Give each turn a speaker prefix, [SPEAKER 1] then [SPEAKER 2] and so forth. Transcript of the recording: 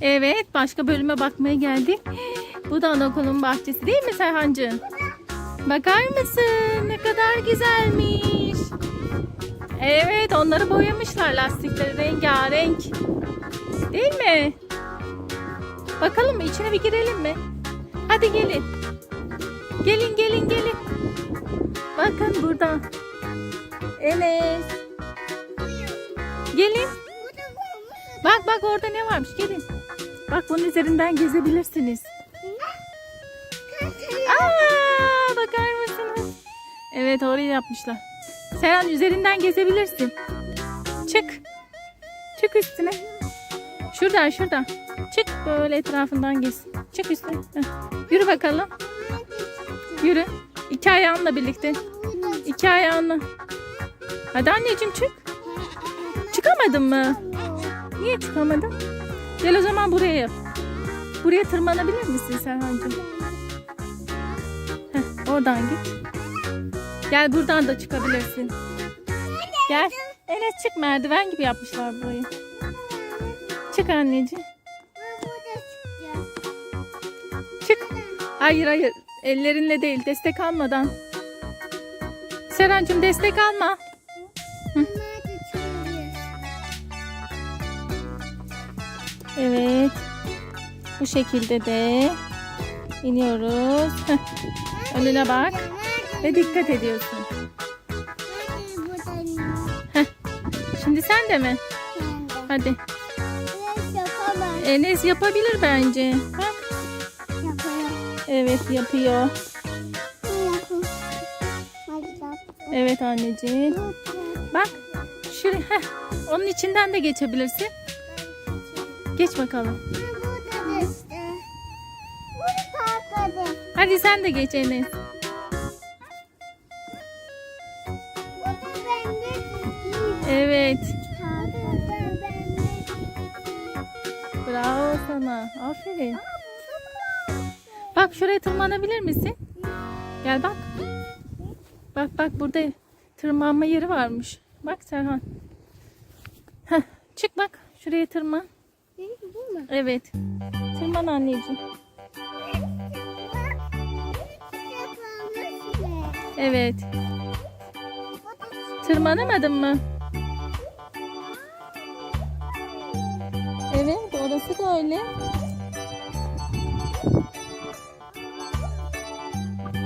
[SPEAKER 1] Evet başka bölüme bakmaya geldik. Bu da anaokulun bahçesi değil mi Serhancığım? Bakar mısın? Ne kadar güzelmiş. Evet onları boyamışlar lastikleri rengarenk. Değil mi? Bakalım mı içine bir girelim mi? Hadi gelin. Gelin gelin gelin. Bakın burada. Enes. Gelin. Bak bak orada ne varmış gelin. Bak bunun üzerinden gezebilirsiniz. Aa, bakar mısınız? Evet orayı yapmışlar. Serhan üzerinden gezebilirsin. Çık. Çık üstüne. Şuradan şuradan. Çık böyle etrafından gez. Çık üstüne. Yürü bakalım. Yürü. İki ayağınla birlikte. İki ayağınla. Hadi anneciğim çık. Çıkamadın mı? Niye çıkamadın? Gel o zaman buraya. Buraya tırmanabilir misin Serhancığım? Heh, oradan git. Gel buradan da çıkabilirsin. Gel. Evet çık merdiven gibi yapmışlar burayı. Çık anneciğim. Çık. Hayır hayır. Ellerinle değil destek almadan. Serencim destek alma. Evet. Bu şekilde de iniyoruz. Heh, Önüne bak ve dikkat ediyorsun. Şimdi sen de mi? Hadi. Enes yapabilir bence. Evet yapıyor. Evet anneciğim. Bak. Şuraya. heh, Onun içinden de geçebilirsin. Geç bakalım. Hadi sen de geç Enes. Evet. Bravo sana. Aferin. Bak şuraya tırmanabilir misin? Gel bak. Bak bak burada tırmanma yeri varmış. Bak Serhan. Heh, çık bak. Şuraya tırman. Evet. Tırman anneciğim. Evet. Tırmanamadın mı? Evet orası da öyle.